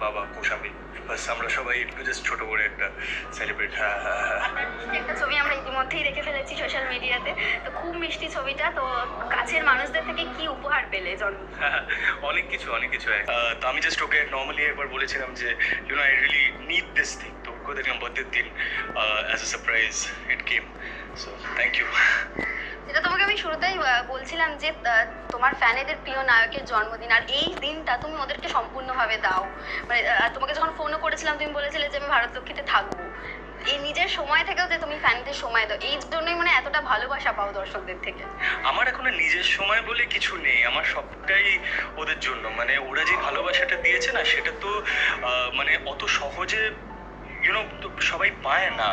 বাবা কোসামি বাস আমরা সবাই একটু জাস্ট ছোট করে একটা সেলিব্রেট হ্যাঁ হ্যাঁ একটা ছবি আমরা ইতিমধ্যেই দেখে ফেলেছি সোশ্যাল মিডিয়াতে তো। খুব মিষ্টি ছবিটা তো কাছের মানুষদের থেকে কি উপহার পেলে জন্ম অনেক কিছু অনেক কিছু তো আমি জাস্ট ওকে নর্মালি একবার বলেছিলাম যে you know I really need this thing তো ওকে দেখলাম বার্থডের দিন as a surprise it came so thank you যেটা তোমাকে আমি শুরুতেই বলছিলাম যে তোমার ফ্যানেদের প্রিয় নায়কের জন্মদিন, আর এই দিনটা তুমি ওদেরকে সম্পূর্ণভাবে দাও। মানে তোমাকে যখন ফোনও করেছিলাম, তুমি বলেছিলে যে, আমি ভারত লক্ষ্মীতে থাকব। এই নিজের সময় থেকেও যে, তুমি ফ্যানদের সময় দাও, এই জন্যই মানে এতটা ভালোবাসা পাও দর্শকদের থেকে। আমার এখন নিজের সময় বলে কিছু নেই। আমার সবটাই ওদের জন্য। মানে ওরা যে ভালোবাসাটা দিয়েছে না, সেটা তো মানে অত সহজে ইউনো সবাই পায় না।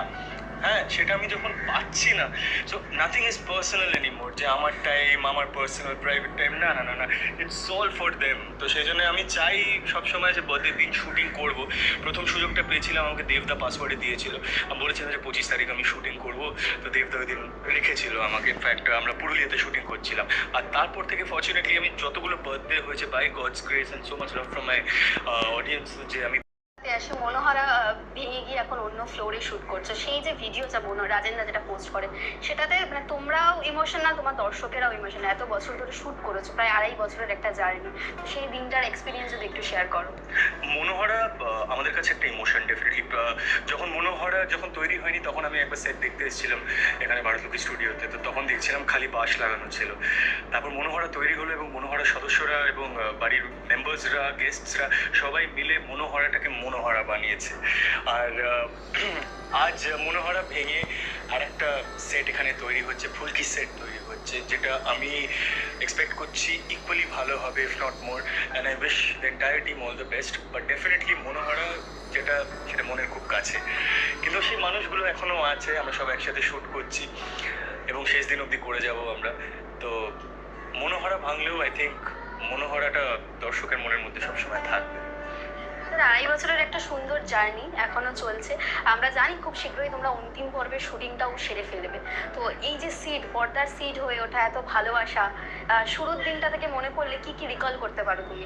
হ্যাঁ সেটা আমি যখন পাচ্ছি না। So nothing is personal anymore যে আমার টাইম আমার পার্সোনাল প্রাইভেট টাইম না না না না ইটস অল ফর দেম তো সেই জন্য আমি চাই সবসময় যে বার্থডে দিন শুটিং করব। প্রথম সুযোগটা পেয়েছিলাম, আমাকে দেবদা পাসওয়ার্ডে দিয়েছিল। আমি বলেছিলাম যে পঁচিশ তারিখ আমি শুটিং করব। তো দেবদা ওই দিন রেখেছিল আমাকে ইনফ্যাক্ট আমরা পুরুলিয়াতে শুটিং করছিলাম। আর তারপর থেকে ফর্চুনেটলি আমি যতগুলো বার্থডে হয়েছে by God's grace and so much love from my audience যে আমি এসে মনোহারা ভেঙে গিয়ে এখন অন্য ফ্লোরে শুট করছে। সেই যে ভিডিও ভিডিওটা মনো রাজেন্দা যেটা পোস্ট করে, সেটাতে মানে তোমরাও ইমোশনাল তোমার দর্শকেরাও ইমোশনাল এত বছর ধরে শুট করেছ, প্রায় আড়াই বছরের একটা জার্নি সেই দিনটার এক্সপিরিয়েন্স যদি একটু শেয়ার করো। মনোহরা কাছে একটা ইমোশন ডেফিনেটলি যখন মনোহরা যখন তৈরি হয়নি, তখন আমি একবার সেট দেখতে এসেছিলাম এখানে ভারতলক্ষ্মী স্টুডিওতে তো। তখন দেখছিলাম খালি বাঁশ লাগানো ছিল। তারপর মনোহরা তৈরি হলো এবং মনোহরা সদস্যরা এবং বাড়ির মেম্বার্সরা গেস্টসরা সবাই মিলে মনোহরাটাকে মনোহরা বানিয়েছে। আর আজ মনোহরা ভেঙে আর একটা সেট এখানে তৈরি হচ্ছে, ফুলকি সেট তৈরি হচ্ছে, যেটা আমি এক্সপেক্ট করছি ইকুয়ালি ভালো হবে if not more and I wish the entire team all the best but definitely মনোহরা যেটা, সেটা মনের খুব কাছে। কিন্তু সেই মানুষগুলো এখনও আছে, আমরা সব একসাথে শ্যুট করছি, এবং শেষ দিন অবধি করে যাব আমরা। তো মনোহরা ভাঙলেও আই থিঙ্ক মনোহরাটা দর্শকের মনের মধ্যে সবসময় থাকবে। তোমাদের আড়াই বছরের একটা সুন্দর জার্নি এখনও চলছে। আমরা জানি খুব শীঘ্রই তোমরা অন্তিম পর্বের শুটিংটাও সেরে ফেলবে। তো এই যে সিট পর্দার সিট হয়ে ওঠা, এত ভালোবাসা শুরুর দিনটা থেকে মনে পড়লে কি কি রিকল করতে পারো তুমি?